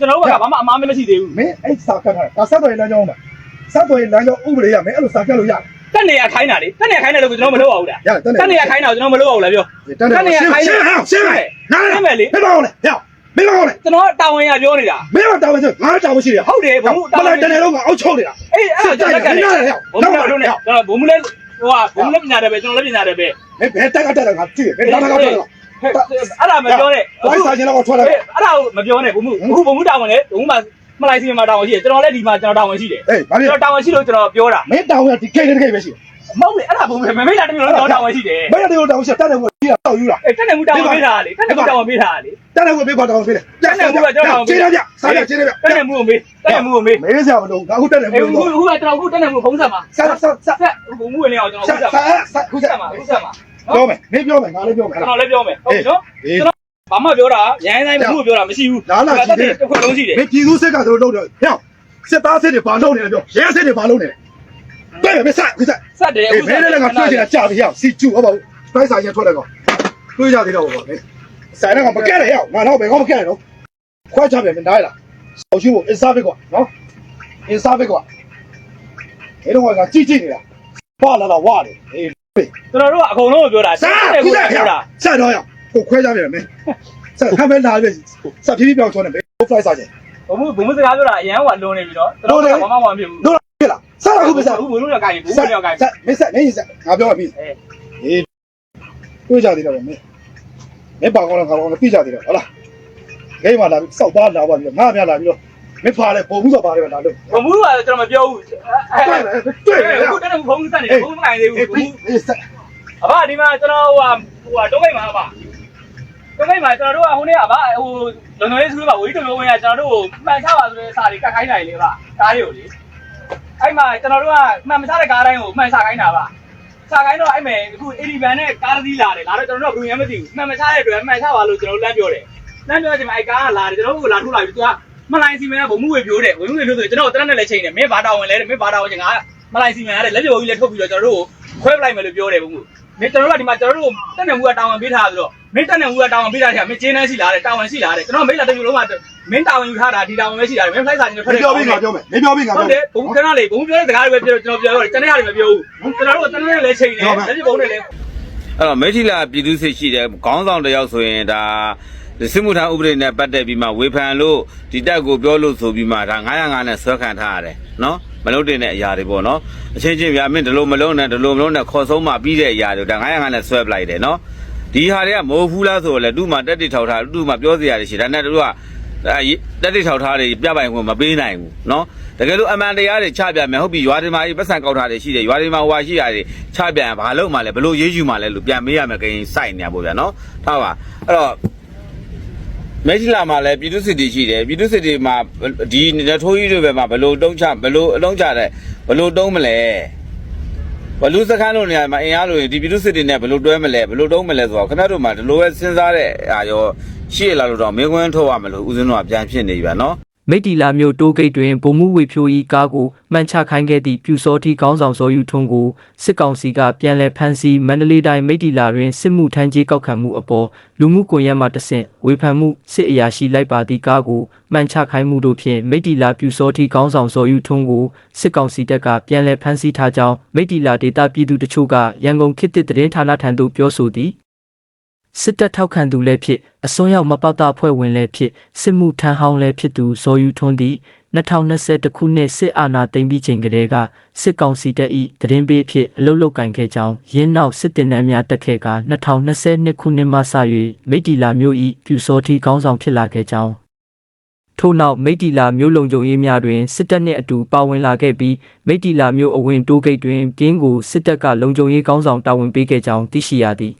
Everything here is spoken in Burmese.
ကျွန်တော်တို့ကဘာမှအမားမရှိသေးဘူးမင်းအဲ့စာကတ်တာဒါဆက်သွယ်လမ်းကြောင်းမှာဆက်သွယ်လမ်းကြောင်းဥပဒေရမင်းအဲ့လိုစာကတ်လို့ရတယ်တက်နေရခိုင်းတာလေတက်နေရခိုင်းတယ်လို့ကျွန်တော်မလုပ်အောင်လားရတယ်တက်နေရခိုင်းတာကျွန်တော်မလုပ်အောင်လားပြောတက်တယ်ရှင်းရှင်းရှင်းနားမင်းပါဦးလေဟဲ့မင်းပါဦးလေကျွန်တော်တာဝန်ရပြောနေတာမင်းကတောင်းမရှိငါတောင်းမရှိရဟုတ်တယ်ဘုံတာမလိုက်တယ်တော့ငါအောက်ချုပ်နေတာအေးအဲ့ဒါကျွန်တော်ကလည်းဘုံလည်းတို့နေကျွန်တော်ဘုံလည်းဟိုကဘုံလည်းပညာတယ်ပဲကျွန်တော်လည်းပညာတယ်ပဲမင်းဘယ်တက်ကတက်တယ်ငါကြည့်ဘယ်တက်ကတက်တယ် အဲ့ဒါမပြောနဲ့ဘိုင်းစာချင်းတော့ထွက်လာအဲ့ဒါကိုမပြောနဲ့ဘုံမှုအခုဘုံမှုတာဝန်လေဘုံမှာမလိုက်စီမှာတာဝန်ရှိတယ်ကျွန်တော်လည်းဒီမှာကျွန်တော်တာဝန်ရှိတယ်အေးဘာလဲကျွန်တော်တာဝန်ရှိလို့ကျွန်တော်ပြောတာမင်းတောင်းရဒီကိတ်တဲ့ကိတ်ပဲရှိမဟုတ်လေအဲ့ဒါဘုံမမေးတာတမျိုးလုံးကျွန်တော်တာဝန်ရှိတယ်မင်းတို့တောင်းရှိတက်တယ်ကိုကြီးတော့ယူလာအေးတက်နေမှုတာဝန်ပေးတာလေတက်နေမှုတာဝန်ပေးတာလေတက်တယ်ကိုပေးပါတောင်းပေးတယ်ကျေးရပြစားရကျေးရပြတက်နေမှုကိုမေးတက်နေမှုကိုမေးမေးစရာမလိုငါအခုတက်တယ်အေးဘူးခုခုကကျွန်တော်ခုတက်နေမှုဘုံဆက်မှာဆက်ဆက်ဆက်ဆက်ဘုံမှုဝင်နေအောင်ကျွန်တော်ဆက်ခုဆက်ဆက်ဆက်ခုခုဆက်ဆက်မှာခုဆက်မှာ ပြောမယ်မင်းပြောမယ်ငါလည်းပြောမယ်ကျွန်တော်လည်းပြောမယ်ဟုတ်ပြီနော်အေးဘာမှပြောတာရိုင်းတိုင်းမှုပြောတာမရှိဘူးလားလားကြည့်တယ်တစ်ခွက်လုံးရှိတယ်မင်းပြည်သူစစ်ကသူတို့လုပ်တယ်ဟဲ့စစ်သားစစ်တွေဘာလုပ်နေလဲပြောရဲစစ်တွေဘာလုပ်နေလဲတွေ့မယ်မဆက်ခုဆက် ဆက်တယ်အေးမင်းလည်းငါတွေ့ချင်တာကြာပြီဟဲ့စီကျူဟုတ်ပါဘူးတိုင်းဆိုင်ရထွက်တယ်ကောတွေ့ကြသေးတော့ပေါ့လေဆိုင်တော့မကဲ့ရဟဲ့ငါတော့ဘယ်ကောမကဲ့ရတော့ခွဲချပြန်မနိုင်လားဆောက်ရှိဖို့အစားပဲကွာနော်အစားပဲကွာအဲ့တော့ငါကြည့်ကြည့်နေတာဘာလာလာဝါတယ်အေး ကျွန်တော်တို့ကအကုန်လုံးကိုပြောတာစားတယ်ခုကိုဆက်ပြောတာဆက်တော့ရကိုခွဲကြပြန်မယ်ဆက်ဖမ်းမဲလာပြီဆက်ဖြည်းဖြည်းပြောင်းချောနေဘယ် flight စားချင်ဘုံမှုဘုံမှုစကားပြောတာအရန်ဟိုကလွန်နေပြီနော်ကျွန်တော်ကဘာမှမဖြစ်ဘူးတို့ဖြစ်လားဆက်လာခုမဆက်ဘူးဘုံလို့ရကိုင်ဘူးဘုံလို့ရကိုင်ဆက်မဆက်မင်းဆက်ငါပြောပြီအေးအေးတွေ့ကြသေးတယ်ဗျမင်းမင်းပါကောင်းလားငါကောင်းလားပြကြသေးတယ်ဟုတ်လားဂိမ်းမှာလာပြီးစောက်သားလာပါပြီးငါများလာပြီးတော့ မင်းဖားလဲပုံမှုဆိုပါတယ်ပဲလာလို့ဘုံမှုကကျွန်တော်မပြောဘူးတွေ့တယ်တွေ့တယ်အခုတက်နေဘုံစက်နေဘုံမကိုင်သေးဘူးအေးအေးဆက်အဘဒီမှာကျွန်တော်ဟိုဟိုတော့ကိတ်မှာပါတော့ကိတ်မှာကျွန်တော်တို့ကဟိုနေ့ကဘာဟိုလုံလုံလေးစကူးပါဝီးတုံလုံးဝင်ကကျွန်တော်တို့ကိုမှန်ချပါဆိုတဲ့စာတွေကတ်ခိုင်းနိုင်လေပါကားတွေကိုလေအဲ့မှာကျွန်တော်တို့ကမှန်မချတဲ့ကားတိုင်းကိုမှန်ချခိုင်းတာပါချခိုင်းတော့အဲ့မဲ့အခုအေဒီဗန်နဲ့ကားတစ်စီးလာတယ်လာတော့ကျွန်တော်တို့ကဘယ်မှမသိဘူးမှန်မချတဲ့အတွက်မှန်ချပါလို့ကျွန်တော်လမ်းပြောတယ်လမ်းပြောတဲ့အချိန်မှာအဲ့ကားကလာတယ်ကျွန်တော်တို့ကလာထုတ်လိုက်ပြီသူက မလိုင်းစီမန်ကဘုံမှုဝေပြိုးတယ်ဝေမှုဝေပြိုးဆိုကျွန်တော်တရက်နဲ့လည်းချိန်တယ်မင်းဘာတာဝန်လဲတဲ့မင်းဘာတာဝန်ချင်းငါမလိုင်းစီမန်ရတယ်လက်ပြိုးကြီးလည်းထုတ်ပြီးတော့ကျွန်တော်တို့ကိုခွဲပလိုက်မယ်လို့ပြောတယ်ဘုံမှုမင်းကျွန်တော်တို့ကဒီမှာကျွန်တော်တို့တက်နေမှုကတာဝန်ပေးထားဆိုတော့မင်းတက်နေမှုကတာဝန်ပေးထားတယ်မင်းကျင်းနှန်းရှိလားတဲ့တာဝန်ရှိလားတဲ့ကျွန်တော်မိတ်လာတစ်မျိုးလုံးကမင်းတာဝန်ယူထားတာဒီတာဝန်ပဲရှိတာမင်း flight စာချင်းထွက်တယ်ပြောပြီးငါပြောမယ်မင်းပြောပြီးငါဟုပြောတ်တယ်ဘုံကနလေးဘုံပြောတဲ့စကားတွေပဲပြောကျွန်တော်ပြောတော့တနေ့ဟာတွေမပြောဘူးကျွန်တော်တို့ကတနေ့နဲ့လည်းချိန်တယ်လက်ပြဘုံနဲ့လည်းအဲ့တော့မိထီလာပြည်သူစစ်ရှိတယ်ခေါင်းဆောင်တစ်ယောက်ဆိုရင်ဒါ စစ်မှုထမ်းဥပဒေနဲ့ပတ်သက်ပြီးမှဝေဖန်လို့ဒီတက်ကိုပြောလို့ဆိုပြီးမှဒါ905နဲ့ဆွဲခံထားရတယ်နော်မလုပ်တဲ့အရာတွေပေါ့နော်အချင်းချင်းဗျာမင်းဒီလိုမလုပ်နဲ့ဒီလိုမလုပ်နဲ့ခေါ်ဆုံးမှပြီးတဲ့အရာတွေဒါ905နဲ့ဆွဲပလိုက်တယ်နော်ဒီဟာတွေကမဟုတ်ဘူးလားဆိုတော့လေသူ့မှာတက်တိထောက်ထားသူ့မှာပြောစရာတွေရှိတယ်ဒါနဲ့တို့ကတက်တိထောက်ထားတွေပြပိုင်ခွင့်မပေးနိုင်ဘူးနော်တကယ်လို့အမှန်တရားတွေချပြမယ်ဟုတ်ပြီရွာတွေမှာပတ်စံကောက်ထားတွေရှိတယ်ရွာတွေမှာဟွာရှိရတယ်ချပြန်ဘာလို့မှလဲဘလို့ရေးယူမှလဲလို့ပြန်မေးရမယ်ကိန်းစိုက်နေရပေါ့ဗျာနော်ထားပါအဲ့တော့ မဲချီလာမှာလည်းပြည်သူစစ်တီရှိတယ်ပြည်သူစစ်တီမှာဒီနေထိုးကြီးတွေပဲမှာဘလို့တုံးချဘလို့အလုံးချတဲ့ဘလို့တုံးမလဲဘလို့စခန်းလို့နေရာမှာအင်အားလို့ဒီပြည်သူစစ်တီနဲ့ဘလို့တွဲမလဲဘလို့တုံးမလဲဆိုတော့ခင်ဗျားတို့မှာဒီလိုပဲစဉ်းစားတဲ့အာရောရှိရလာလို့တော့မင်းကွန်းထုတ်ရမလို့ဦးဇင်းတို့ကပြန်ဖြစ်နေပြီဗျာနော် မိတ်တီလာမျိုးတိုးဂိတ်တွင်ဗိုလ်မှူးဝေဖြိုး၏ကားကိုမှန်ချခိုင်းခဲ့သည့်ပြူစောတိကောင်းဆောင်စောယူထွန်းကိုစစ်ကောင်စီကပြန်လည်ဖမ်းဆီးမန္တလေးတိုင်းမိတ်တီလာတွင်စစ်မှုထမ်းကြီးကောက်ခံမှုအပေါ်လူမှုကွန်ရက်မှတဆင့်ဝေဖန်မှုစစ်အရာရှိလိုက်ပါသည့်ကားကိုမှန်ချခိုင်းမှုတို့ဖြင့်မိတ်တီလာပြူစောတိကောင်းဆောင်စောယူထွန်းကိုစစ်ကောင်စီတပ်ကပြန်လည်ဖမ်းဆီးထားကြောင်းမိတ်တီလာဒေတာပြည်သူတချို့ကရန်ကုန်ခေတ်သစ်သတင်းဌာနထံသို့ပြောဆိုသည် စစ်တပ်ထောက်ခံသူလည်းဖြစ်အစွန်းရောက်မပေါတာဖွဲ့ဝင်လည်းဖြစ်စစ်မှုထမ်းဟောင်းလည်းဖြစ်သူဇော်ယူထွန်းသည်2020ခုနှစ်စစ်အာဏာသိမ်းပြီးချိန်ကလေးကစစ်ကောင်စီတပ်၏တရင်ပေးဖြစ်အလုတ်လုတ်ကင်ခဲ့ကြောင်းရင်းနောက်စစ်တင်နှန်းများတက်ခဲ့က2022ခုနှစ်မှစ၍မိတီလာမျိုး၏ပြူစောတိခေါင်းဆောင်ဖြစ်လာခဲ့ကြောင်းထို့နောက်မိတီလာမျိုးလုံခြုံရေးများတွင်စစ်တပ်နှင့်အတူပါဝင်လာခဲ့ပြီးမိတီလာမျိုးအဝင်တိုးဂိတ်တွင်ကင်းကိုစစ်တပ်ကလုံခြုံရေးခေါင်းဆောင်တာဝန်ပေးခဲ့ကြောင်းသိရှိရသည်